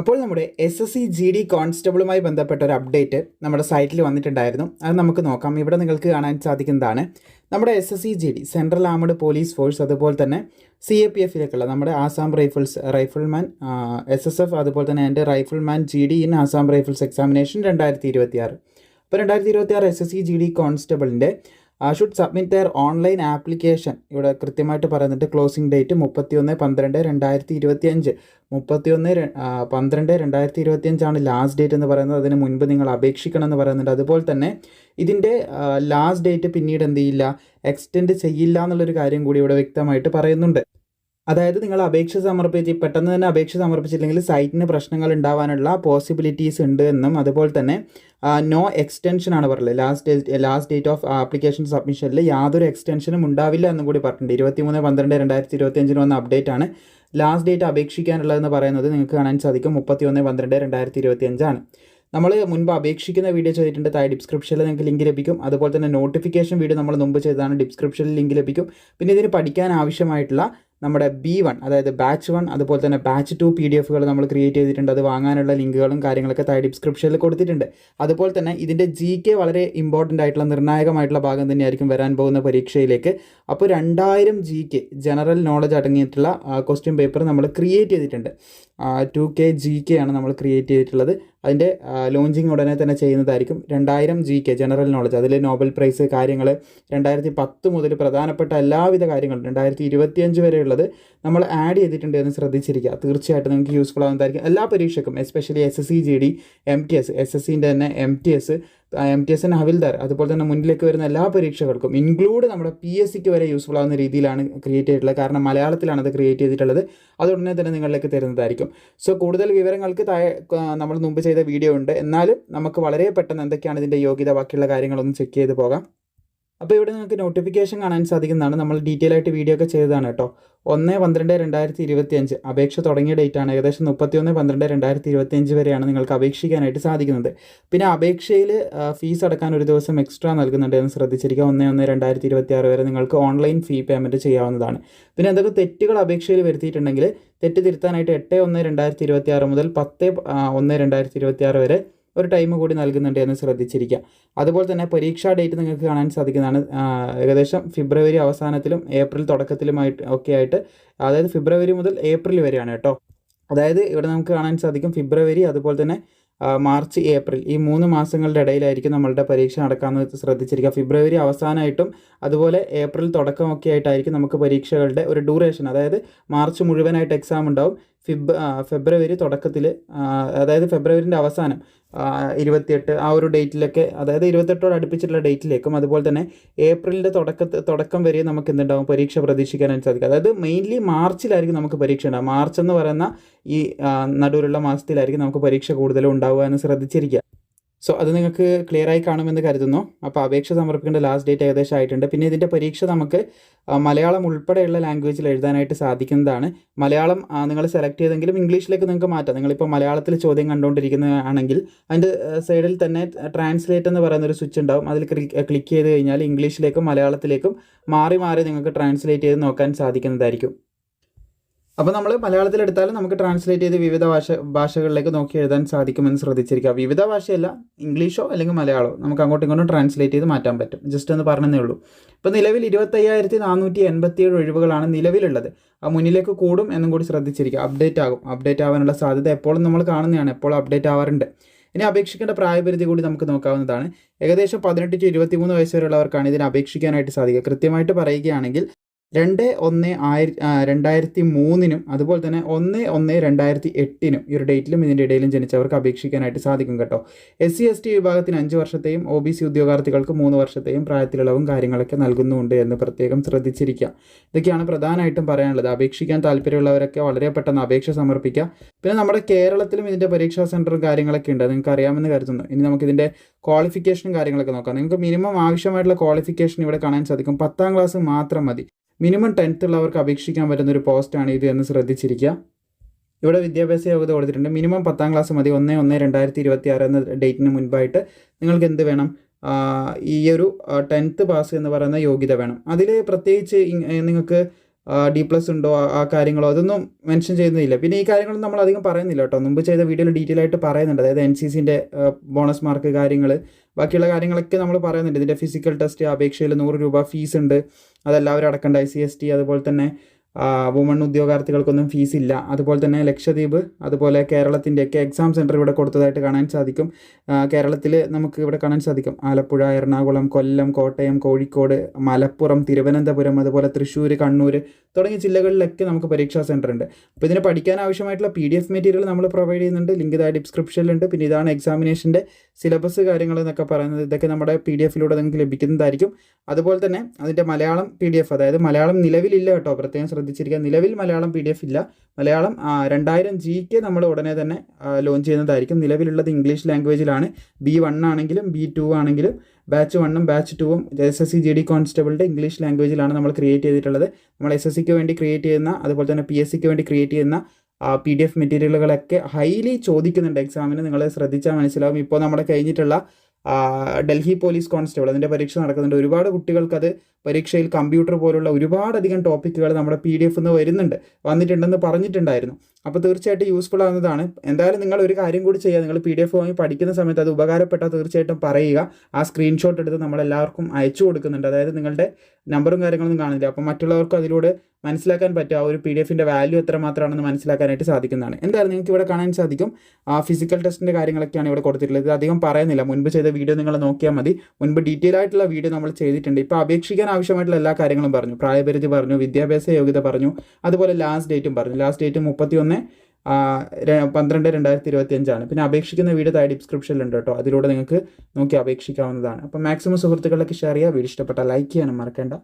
അപ്പോൾ നമ്മുടെ S S C G D കോൺസ്റ്റബിളുമായി ബന്ധപ്പെട്ട ഒരു അപ്ഡേറ്റ് നമ്മുടെ സൈറ്റിൽ വന്നിട്ടുണ്ടായിരുന്നു. അത് നമുക്ക് നോക്കാം. ഇവിടെ നിങ്ങൾക്ക് കാണാൻ സാധിക്കുന്നതാണ്. നമ്മുടെ S S C G D central armed police force അതുപോലെ തന്നെ സി എ പി എഫിലേക്കുള്ള നമ്മുടെ Assam Rifles rifleman S S F അതുപോലെ തന്നെ എന്റെ rifleman G D in Assam Rifles examination രണ്ടായിരത്തി ഇരുപത്തിയാറ്. അപ്പോൾ രണ്ടായിരത്തി ഇരുപത്തിയാറ് S S C G D കോൺസ്റ്റബിളിന്റെ should submit their online application ഇവിടെ കൃത്യമായിട്ട് പറയുന്നുണ്ട്. ക്ലോസിംഗ് ഡേറ്റ് മുപ്പത്തിയൊന്ന് പന്ത്രണ്ട് രണ്ടായിരത്തി ഇരുപത്തി അഞ്ച് മുപ്പത്തിയൊന്ന് ഒന്ന് പന്ത്രണ്ട് രണ്ടായിരത്തി ഇരുപത്തി അഞ്ചാണ് ലാസ്റ്റ് ഡേറ്റ് എന്ന് പറയുന്നത്. അതിന് മുൻപ് നിങ്ങൾ അപേക്ഷിക്കണം എന്ന് പറയുന്നുണ്ട്. അതുപോലെ തന്നെ ഇതിന്റെ ലാസ്റ്റ് ഡേറ്റ് പിന്നീട് എന്ത് ചെയ്യില്ല? എക്സ്റ്റെൻഡ് ചെയ്യില്ല എന്നുള്ളൊരു കാര്യം കൂടി ഇവിടെ വ്യക്തമായിട്ട് പറയുന്നുണ്ട്. അതായത് നിങ്ങൾ അപേക്ഷ സമർപ്പിച്ച് പെട്ടെന്ന് തന്നെ അപേക്ഷ സമർപ്പിച്ചില്ലെങ്കിൽ സൈറ്റിന് പ്രശ്നങ്ങൾ ഉണ്ടാവാനുള്ള പോസിബിലിറ്റീസ് ഉണ്ട് എന്നും അതുപോലെ തന്നെ നോ എക്സ്റ്റൻഷൻ ആണ് പറയുന്നത് last last date of application സബ്മിഷനിൽ യാതൊരു എക്സ്റ്റൻഷനും ഉണ്ടാവില്ല എന്നും കൂടി പറഞ്ഞിട്ടുണ്ട്. ഇരുപത്തി മൂന്ന് പന്ത്രണ്ട് രണ്ടായിരത്തി ഇരുപത്തി അഞ്ചിന് വന്ന അപ്ഡേറ്റ് ആണ്. ലാസ്റ്റ് ഡേറ്റ് അപേക്ഷിക്കാനുള്ളതെന്ന് പറയുന്നത് നിങ്ങൾക്ക് കാണാൻ സാധിക്കും. മുപ്പത്തി ഒന്ന് പന്ത്രണ്ട് രണ്ടായിരത്തി ഇരുപത്തി അഞ്ചാണ് നമ്മൾ മുൻപ് അപേക്ഷിക്കുന്ന വീഡിയോ ചെയ്തിട്ടുണ്ട്. താഴെ ഡിസ്ക്രിപ്ഷനിൽ നിങ്ങൾക്ക് ലിങ്ക് ലഭിക്കും. അതുപോലെ തന്നെ നോട്ടിഫിക്കേഷൻ വീഡിയോ നമ്മൾ മുമ്പ് ചെയ്തതാണ്. ഡിസ്ക്രിപ്ഷനിൽ ലിങ്ക് ലഭിക്കും. പിന്നെ ഇതിന് പഠിക്കാൻ ആവശ്യമായിട്ടുള്ള നമ്മുടെ ബി വൺ അതായത് ബാച്ച് വൺ അതുപോലെ തന്നെ ബാച്ച് ടു പി ഡി എഫുകൾ നമ്മൾ ക്രിയേറ്റ് ചെയ്തിട്ടുണ്ട്. അത് വാങ്ങാനുള്ള ലിങ്കുകളും കാര്യങ്ങളൊക്കെ താഴെ ഡിസ്ക്രിപ്ഷനിൽ കൊടുത്തിട്ടുണ്ട്. അതുപോലെ തന്നെ ഇതിന്റെ ജി കെ വളരെ ഇമ്പോർട്ടന്റ് ആയിട്ടുള്ള നിർണായകമായിട്ടുള്ള ഭാഗം തന്നെയായിരിക്കും വരാൻ പോകുന്ന പരീക്ഷയിലേക്ക്. അപ്പോൾ രണ്ടായിരം ജി കെ ജനറൽ നോളജ് അടങ്ങിയിട്ടുള്ള ക്വസ്റ്റ്യൻ പേപ്പർ നമ്മൾ ക്രിയേറ്റ് ചെയ്തിട്ടുണ്ട്. ടു കെ ജി കെ ആണ് നമ്മൾ ക്രിയേറ്റ് ചെയ്തിട്ടുള്ളത്. അതിന്റെ ലോഞ്ചിങ് ഉടനെ തന്നെ ചെയ്യുന്നതായിരിക്കും. രണ്ടായിരം ജി കെ ജനറൽ നോളജ് അതിൽ നോബൽ പ്രൈസ് കാര്യങ്ങൾ രണ്ടായിരത്തി പത്ത് മുതൽ പ്രധാനപ്പെട്ട എല്ലാവിധ കാര്യങ്ങളും രണ്ടായിരത്തി ഇരുപത്തിയഞ്ച് വരെയുള്ളത് നമ്മൾ ആഡ് ചെയ്തിട്ടുണ്ട് എന്ന് ശ്രദ്ധിച്ചിരിക്കുക. തീർച്ചയായിട്ടും നിങ്ങൾക്ക് യൂസ്ഫുൾ ആവുന്നതായിരിക്കും. എല്ലാ പരീക്ഷയ്ക്കും especially S S C G D M T S S S സിന്റെ തന്നെ M T S M T എസിന് ഹവിൽദാർ അതുപോലെ തന്നെ മുന്നിലേക്ക് വരുന്ന എല്ലാ പരീക്ഷകൾക്കും ഇൻക്ലൂഡ് നമ്മുടെ പി എസ് സിക്ക് വരെ യൂസ്ഫുൾ ആവുന്ന രീതിയിലാണ് ക്രിയേറ്റ് ചെയ്തിട്ടുള്ളത്. കാരണം മലയാളത്തിലാണ് അത് ക്രിയേറ്റ് ചെയ്തിട്ടുള്ളത്. അത് ഉടനെ തന്നെ നിങ്ങളിലേക്ക് തരുന്നതായിരിക്കും. സോ കൂടുതൽ വിവരങ്ങൾക്ക് താഴെ നമ്മൾ മുമ്പ് ചെയ്ത വീഡിയോ ഉണ്ട്. എന്നാലും നമുക്ക് വളരെ പെട്ടെന്ന് എന്തൊക്കെയാണ് ഇതിന്റെ യോഗ്യത? ബാക്കിയുള്ള കാര്യങ്ങളൊന്ന് ചെക്ക് ചെയ്ത് പോകാം. അപ്പോൾ ഇവിടെ നിങ്ങൾക്ക് നോട്ടിഫിക്കേഷൻ കാണാൻ സാധിക്കുന്നതാണ്. നമ്മൾ ഡീറ്റെയിൽ ആയിട്ട് വീഡിയോ ഒക്കെ ചെയ്തതാണ് കേട്ടോ. ഒന്ന് പന്ത്രണ്ട് രണ്ടായിരത്തി ഇരുപത്തി അഞ്ച് അപേക്ഷ തുടങ്ങിയ ഡേറ്റ് ആണ്. ഏകദേശം മുപ്പത്തിയൊന്ന് പന്ത്രണ്ട് രണ്ടായിരത്തി ഇരുപത്തി അഞ്ച് വരെയാണ് നിങ്ങൾക്ക് അപേക്ഷിക്കാനായിട്ട് സാധിക്കുന്നത്. പിന്നെ അപേക്ഷയിൽ ഫീസ് അടക്കാൻ ഒരു ദിവസം എക്സ്ട്രാ നൽകുന്നുണ്ട് എന്ന് ശ്രദ്ധിച്ചിരിക്കുക. ഒന്ന് ഒന്ന് രണ്ടായിരത്തി ഇരുപത്തി ആറ് വരെ നിങ്ങൾക്ക് ഓൺലൈൻ ഫീ പേയ്മെന്റ് ചെയ്യാവുന്നതാണ്. പിന്നെ എന്തൊക്കെ തെറ്റുകൾ അപേക്ഷയിൽ വരുത്തിയിട്ടുണ്ടെങ്കിൽ തെറ്റ് തിരുത്താനായിട്ട് എട്ട് ഒന്ന് രണ്ടായിരത്തി ഇരുപത്തി ആറ് മുതൽ പത്ത് ഒന്ന് രണ്ടായിരത്തി ഇരുപത്തി ആറ് വരെ ഒരു ടൈം കൂടി നൽകുന്നുണ്ട് എന്ന് ശ്രദ്ധിച്ചിരിക്കുക അതുപോലെ തന്നെ പരീക്ഷാ ഡേറ്റ് നിങ്ങൾക്ക് കാണാൻ സാധിക്കുന്നതാണ്. ഏകദേശം ഫെബ്രുവരി അവസാനത്തിലും ഏപ്രിൽ തുടക്കത്തിലുമായിട്ട് ഒക്കെ ആയിട്ട് അതായത് ഫെബ്രുവരി മുതൽ ഏപ്രിൽ വരെയാണ് കേട്ടോ. അതായത് ഇവിടെ നമുക്ക് കാണാൻ സാധിക്കും ഫെബ്രുവരി അതുപോലെ തന്നെ മാർച്ച് ഏപ്രിൽ. ഈ മൂന്ന് മാസങ്ങളുടെ ഇടയിലായിരിക്കും നമ്മളുടെ പരീക്ഷ നടക്കാമെന്ന് ശ്രദ്ധിച്ചിരിക്കുക ഫെബ്രുവരി അവസാനമായിട്ടും അതുപോലെ ഏപ്രിൽ തുടക്കമൊക്കെ ആയിട്ടായിരിക്കും നമുക്ക് പരീക്ഷകളുടെ ഒരു ഡ്യൂറേഷൻ. അതായത് മാർച്ച് മുഴുവനായിട്ട് എക്സാം ഉണ്ടാവും. ഫിബ് ഫെബ്രുവരി തുടക്കത്തിൽ അതായത് ഫെബ്രുവരിന്റെ അവസാനം ഇരുപത്തിയെട്ട് ആ ഒരു ഡേറ്റിലൊക്കെ അതായത് ഇരുപത്തെട്ടോട് അടുപ്പിച്ചിട്ടുള്ള ഡേറ്റിലേക്കും അതുപോലെ തന്നെ ഏപ്രിലിന്റെ തുടക്കത്ത് തുടക്കം വരെ നമുക്ക് എന്തുണ്ടാവും? പരീക്ഷ പ്രതീക്ഷിക്കാനായിട്ട് സാധിക്കും. അതായത് മെയിൻലി മാർച്ചിലായിരിക്കും നമുക്ക് പരീക്ഷ ഉണ്ടാകും മാർച്ച് എന്ന് പറയുന്ന ഈ നടുവിലുള്ള മാസത്തിലായിരിക്കും നമുക്ക് പരീക്ഷ കൂടുതലും ഉണ്ടാവുക എന്ന് ശ്രദ്ധിച്ചിരിക്കുക. സോ അത് നിങ്ങൾക്ക് ക്ലിയർ ആയി കാണുമെന്ന് കരുതുന്നു. അപ്പോൾ അപേക്ഷ സമർപ്പിക്കേണ്ട ലാസ്റ്റ് ഡേറ്റ് ഏകദേശം ആയിട്ടുണ്ട്. പിന്നെ ഇതിന്റെ പരീക്ഷ നമുക്ക് മലയാളം ഉൾപ്പെടെയുള്ള ലാംഗ്വേജിൽ എഴുതാനായിട്ട് സാധിക്കുന്നതാണ്. മലയാളം നിങ്ങൾ സെലക്ട് ചെയ്തെങ്കിലും ഇംഗ്ലീഷിലേക്ക് നിങ്ങൾക്ക് മാറ്റാം. നിങ്ങളിപ്പോൾ മലയാളത്തിൽ ചോദ്യം കണ്ടുകൊണ്ടിരിക്കുന്നതാണെങ്കിൽ അതിന്റെ സൈഡിൽ തന്നെ ട്രാൻസ്ലേറ്റ് എന്ന് പറയുന്ന ഒരു സ്വിച്ച് ഉണ്ടാവും. അതിൽ ക്ലിക്ക് ചെയ്ത് കഴിഞ്ഞാൽ ഇംഗ്ലീഷിലേക്കും മലയാളത്തിലേക്കും മാറി മാറി നിങ്ങൾക്ക് ട്രാൻസ്ലേറ്റ് ചെയ്ത് നോക്കാൻ സാധിക്കുന്നതായിരിക്കും. അപ്പോൾ നമ്മൾ മലയാളത്തിൽ എടുത്താലും നമുക്ക് ട്രാൻസ്ലേറ്റ് ചെയ്ത് വിവിധ ഭാഷ ഭാഷകളിലേക്ക് നോക്കി എഴുതാൻ സാധിക്കുമെന്ന് ശ്രദ്ധിച്ചിരിക്കുക. വിവിധ ഭാഷയല്ല ഇംഗ്ലീഷോ അല്ലെങ്കിൽ മലയാളമോ. നമുക്ക് അങ്ങോട്ടും ഇങ്ങോട്ടും ട്രാൻസ്ലേറ്റ് ചെയ്ത് മാറ്റാൻ പറ്റും. ജസ്റ്റ് ഒന്ന് പറഞ്ഞതേ ഉള്ളൂ. ഇപ്പോൾ നിലവിൽ ഇരുപത്തയ്യായിരത്തി നാനൂറ്റി എൺപത്തിയേഴ് ഒഴിവുകളാണ് നിലവിലുള്ളത്. ആ മുന്നിലേക്ക് കൂടും എന്നും കൂടി ശ്രദ്ധിച്ചിരിക്കുക. അപ്ഡേറ്റ് ആകും. അപ്ഡേറ്റ് ആവാനുള്ള സാധ്യത എപ്പോഴും നമ്മൾ കാണുന്നതാണ്. എപ്പോഴും അപ്ഡേറ്റ് ആവാറുണ്ട്. ഇനി അപേക്ഷിക്കേണ്ട പ്രായപരിധി കൂടി നമുക്ക് നോക്കാവുന്നതാണ്. ഏകദേശം പതിനെട്ട് ടു ഇരുപത്തി മൂന്ന് വയസ്സ് വരെയുള്ളവർക്കാണ് ഇതിന് അപേക്ഷിക്കാനായിട്ട് സാധിക്കുക. കൃത്യമായിട്ട് പറയുകയാണെങ്കിൽ രണ്ട് ഒന്ന് ആയിര രണ്ടായിരത്തി മൂന്നിനും അതുപോലെ തന്നെ ഒന്ന് ഒന്ന് രണ്ടായിരത്തി എട്ടിനും ഈ ഒരു ഡേറ്റിലും ഇതിന്റെ ഇടയിലും ജനിച്ചവർക്ക് അപേക്ഷിക്കാനായിട്ട് സാധിക്കും കേട്ടോ. എസ് സി എസ് ടി വിഭാഗത്തിന് അഞ്ച് വർഷത്തെയും ഒ ബി സി ഉദ്യോഗാർത്ഥികൾക്ക് മൂന്ന് വർഷത്തെയും പ്രായത്തിലുള്ളവും കാര്യങ്ങളൊക്കെ നൽകുന്നുണ്ട് എന്ന് പ്രത്യേകം ശ്രദ്ധിച്ചിരിക്കുക. ഇതൊക്കെയാണ് പ്രധാനമായിട്ടും പറയാനുള്ളത്. അപേക്ഷിക്കാൻ താല്പര്യമുള്ളവരൊക്കെ വളരെ പെട്ടെന്ന് അപേക്ഷ സമർപ്പിക്കുക. പിന്നെ നമ്മുടെ കേരളത്തിലും ഇതിന്റെ പരീക്ഷാ സെന്ററും കാര്യങ്ങളൊക്കെ ഉണ്ട്. നിങ്ങൾക്ക് അറിയാമെന്ന് കരുതുന്നു. ഇനി നമുക്കിതിന്റെ ക്വാളിഫിക്കേഷനും കാര്യങ്ങളൊക്കെ നോക്കാം. നിങ്ങൾക്ക് മിനിമം ആവശ്യമായിട്ടുള്ള ക്വാളിഫിക്കേഷൻ ഇവിടെ കാണാൻ സാധിക്കും. പത്താം ക്ലാസ് മാത്രം മതി. മിനിമം ടെൻത്ത് ഉള്ളവർക്ക് അപേക്ഷിക്കാൻ പറ്റുന്ന ഒരു പോസ്റ്റാണ് ഇത് എന്ന് ശ്രദ്ധിച്ചിരിക്കുക. ഇവിടെ വിദ്യാഭ്യാസ യോഗ്യത കൊടുത്തിട്ടുണ്ട്. മിനിമം പത്താം ക്ലാസ് മതി. ഒന്ന് ഒന്ന് രണ്ടായിരത്തി ഇരുപത്തി ആറ് എന്ന ഡേറ്റിന് മുൻപായിട്ട് നിങ്ങൾക്ക് എന്ത് വേണം? ഈ ഒരു ടെൻത്ത് പാസ് എന്ന് പറയുന്ന യോഗ്യത വേണം. അതിൽ പ്രത്യേകിച്ച് നിങ്ങൾക്ക് ഡി പ്ലസ് ഉണ്ടോ ആ- കാര്യങ്ങളോ അതൊന്നും മെൻഷൻ ചെയ്യുന്നില്ല പിന്നെ ഈ കാര്യങ്ങളൊന്നും നമ്മൾ അധികം പറയുന്നില്ല കേട്ടോ. മുമ്പ് ചെയ്ത വീഡിയോയിൽ ഡീറ്റെയിൽ ആയിട്ട് പറയുന്നുണ്ട്. അതായത് എൻ സി സിന്റെ ബോണസ് മാർക്ക് കാര്യങ്ങൾ ബാക്കിയുള്ള കാര്യങ്ങളൊക്കെ നമ്മൾ പറയുന്നുണ്ട്. ഇതിന്റെ ഫിസിക്കൽ ടെസ്റ്റ് അപേക്ഷയിൽ നൂറ് രൂപ ഫീസ് ഉണ്ട്. അതെല്ലാവരും അടക്കേണ്ട. ഐ സി എസ് ടി അതുപോലെ തന്നെ വുമൺ ഉദ്യോഗാർത്ഥികൾക്കൊന്നും ഫീസ് ഇല്ല. അതുപോലെ തന്നെ ലക്ഷദ്വീപ് അതുപോലെ കേരളത്തിന്റെയൊക്കെ എക്സാം സെന്റർ ഇവിടെ കൊടുത്തതായിട്ട് കാണാൻ സാധിക്കും. കേരളത്തിൽ നമുക്ക് ഇവിടെ കാണാൻ സാധിക്കും. ആലപ്പുഴ എറണാകുളം കൊല്ലം കോട്ടയം കോഴിക്കോട് മലപ്പുറം തിരുവനന്തപുരം അതുപോലെ തൃശ്ശൂർ കണ്ണൂർ തുടങ്ങിയ ജില്ലകളിലൊക്കെ നമുക്ക് പരീക്ഷാ സെന്റർ ഉണ്ട്. അപ്പോൾ ഇതിന് പഠിക്കാൻ ആവശ്യമായിട്ടുള്ള പി ഡി എഫ് മെറ്റീരിയൽ നമ്മൾ പ്രൊവൈഡ് ചെയ്യുന്നുണ്ട്. ലിങ്ക് ഇതാ ഡിസ്ക്രിപ്ഷനിലുണ്ട് പിന്നെ ഇതാണ് എക്സാമിനേഷന്റെ സിലബസ് കാര്യങ്ങൾ എന്നൊക്കെ പറയുന്നത് ഇതൊക്കെ നമ്മുടെ പി ഡി എഫിലൂടെ നിങ്ങൾക്ക് ലഭിക്കുന്നതായിരിക്കും. അതുപോലെ തന്നെ അതിന്റെ മലയാളം പി ഡി എഫ് അതായത് മലയാളം നിലവിലില്ല കേട്ടോ. പ്രത്യേകം ശ്രദ്ധിച്ചിരിക്കുക. നിലവിൽ മലയാളം പി ഡി എഫ് ഇല്ല. മലയാളം രണ്ടായിരം ജി കെ നമ്മൾ ഉടനെ തന്നെ ലോഞ്ച് ചെയ്യുന്നതായിരിക്കും. നിലവിലുള്ളത് ഇംഗ്ലീഷ് ലാംഗ്വേജിലാണ് ബി വൺ ആണെങ്കിലും ബി ടു ആണെങ്കിലും ബാച്ച് വണ്ണും ബാച്ച് ടുവും S S C G D കോൺസ്റ്റബിളിന്റെ English ലാംഗ്വേജിലാണ് നമ്മൾ ക്രിയേറ്റ് ചെയ്തിട്ടുള്ളത്. നമ്മൾ എസ് എസ് സിക്ക് വേണ്ടി ക്രിയേറ്റ് ചെയ്യുന്ന അതുപോലെ തന്നെ പി എസ് സിക്ക് വേണ്ടി ക്രിയേറ്റ് ചെയ്യുന്ന പി ഡി എഫ് മെറ്റീരിയലുകളൊക്കെ ഹൈലി ചോദിക്കുന്നുണ്ട്. എക്സാമിന് നിങ്ങൾ ശ്രദ്ധിച്ചാൽ മനസ്സിലാവും. ഇപ്പോൾ നമ്മുടെ കഴിഞ്ഞിട്ടുള്ള ഡൽഹി പോലീസ് കോൺസ്റ്റബിൾ അതിന്റെ പരീക്ഷ നടക്കുന്നുണ്ട്. ഒരുപാട് കുട്ടികൾക്ക് അത് പരീക്ഷയിൽ കമ്പ്യൂട്ടർ പോലുള്ള ഒരുപാടധികം ടോപ്പിക്കുകൾ നമ്മുടെ പി ഡി എഫ് നിന്ന് വരുന്നുണ്ട്. വന്നിട്ടുണ്ടെന്ന് പറഞ്ഞിട്ടുണ്ടായിരുന്നു. അപ്പോൾ തീർച്ചയായിട്ടും യൂസ്ഫുൾ ആവുന്നതാണ്. എന്തായാലും നിങ്ങൾ ഒരു കാര്യം കൂടി ചെയ്യുക. നിങ്ങൾ പി ഡി എഫ് വാങ്ങി പഠിക്കുന്ന സമയത്ത് അത് ഉപകാരപ്പെട്ടാൽ തീർച്ചയായിട്ടും പറയുക. ആ സ്ക്രീൻഷോട്ട് എടുത്ത് നമ്മൾ എല്ലാവർക്കും അയച്ചു കൊടുക്കുന്നുണ്ട്. അതായത് നിങ്ങളുടെ നമ്പറും കാര്യങ്ങളൊന്നും കാണില്ല. അപ്പോൾ മറ്റുള്ളവർക്ക് അതിലൂടെ മനസ്സിലാക്കാൻ പറ്റും. ആ ഒരു പി ഡി എഫിന്റെ വാല്യൂ എത്രമാത്രമാണെന്ന് മനസ്സിലാക്കാനായിട്ട് സാധിക്കുന്നതാണ്. എന്തായാലും നിങ്ങൾക്ക് ഇവിടെ കാണാൻ സാധിക്കും. ആ ഫിസിക്കൽ ടെസ്റ്റിന്റെ കാര്യങ്ങളൊക്കെയാണ് ഇവിടെ കൊടുത്തിട്ടുള്ളത്. ഇത് അധികം പറയുന്നില്ല. മുൻപ് ചെയ്ത വീഡിയോ നിങ്ങൾ നോക്കിയാൽ മതി. മുൻപ് ഡീറ്റെയിൽ ആയിട്ടുള്ള വീഡിയോ നമ്മൾ ചെയ്തിട്ടുണ്ട്. ഇപ്പോൾ അപേക്ഷിക്കാൻ ആവശ്യമായിട്ടുള്ള എല്ലാ കാര്യങ്ങളും പറഞ്ഞു. പ്രായപരിധി പറഞ്ഞു. വിദ്യാഭ്യാസ യോഗ്യത പറഞ്ഞു. അതുപോലെ ലാസ്റ്റ് ഡേറ്റും പറഞ്ഞു. ലാസ്റ്റ് ഡേറ്റ് മുപ്പത്തി ഒന്ന് പന്ത്രണ്ട് രണ്ടായിരത്തി ഇരുപത്തി അഞ്ചാണ് പിന്നെ അപേക്ഷിക്കുന്ന വീട് താഴെ ഡിസ്ക്രിപ്ഷനിലുണ്ട് കേട്ടോ. അതിലൂടെ നിങ്ങൾക്ക് നോക്കി അപേക്ഷിക്കാവുന്നതാണ്. അപ്പോൾ മാക്സിമം സുഹൃത്തുക്കളിലേക്ക് ഷെയർ ചെയ്യുക. വീട് ഇഷ്ടപ്പെട്ട ലൈക്ക് ചെയ്യാനും മറക്കേണ്ട.